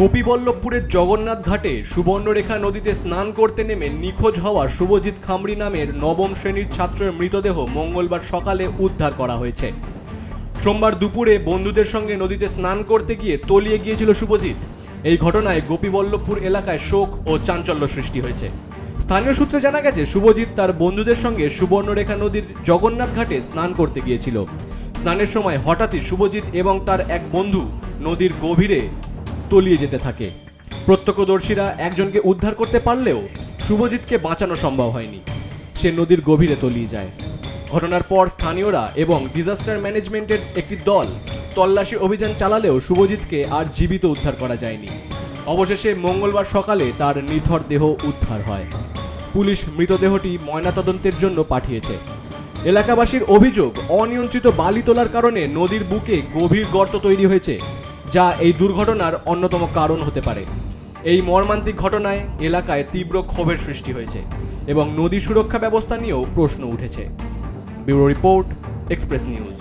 গোপীবল্লভপুরের জগন্নাথ ঘাটে সুবর্ণরেখা নদীতে স্নান করতে নেমে নিখোঁজ হওয়া শুভজিৎ খামরি নামের নবম শ্রেণির ছাত্রের মৃতদেহ মঙ্গলবার সকালে উদ্ধার করা হয়েছে। সোমবার দুপুরে বন্ধুদের সঙ্গে নদীতে স্নান করতে গিয়ে তলিয়ে গিয়েছিল শুভজিৎ। এই ঘটনায় গোপীবল্লভপুর এলাকায় শোক ও চাঞ্চল্য সৃষ্টি হয়েছে। স্থানীয় সূত্রে জানা গেছে, শুভজিৎ তার বন্ধুদের সঙ্গে সুবর্ণরেখা নদীর জগন্নাথ ঘাটে স্নান করতে গিয়েছিল। স্নানের সময় হঠাৎই শুভজিৎ এবং তার এক বন্ধু নদীর গভীরে তলিয়ে যেতে থাকে। প্রত্যক্ষদর্শীরা একজনকে উদ্ধার করতে পারলেও শুভজিৎকে বাঁচানো সম্ভব হয়নি। সে নদীর গভীরে তলিয়ে যায়। ঘটনার পর স্থানীয়রা এবং ডিজাস্টার ম্যানেজমেন্টের একটি দল তল্লাশি অভিযান চালালেও শুভজিৎকে আর জীবিত উদ্ধার করা যায়নি। অবশেষে মঙ্গলবার সকালে তার নিথর দেহ উদ্ধার হয়। পুলিশ মৃতদেহটি ময়নাতদন্তের জন্য পাঠিয়েছে। এলাকাবাসীর অভিযোগ, অনিয়ন্ত্রিত বালি তোলার কারণে নদীর বুকে গভীর গর্ত তৈরি হয়েছে। যা এই দুর্ঘটনার অন্যতম কারণ হতে পারে। এই মর্মান্তিক ঘটনায় এলাকায় তীব্র ক্ষোভের সৃষ্টি হয়েছে এবং নদী সুরক্ষা ব্যবস্থা নিয়েও প্রশ্ন উঠেছে। Bureau report express news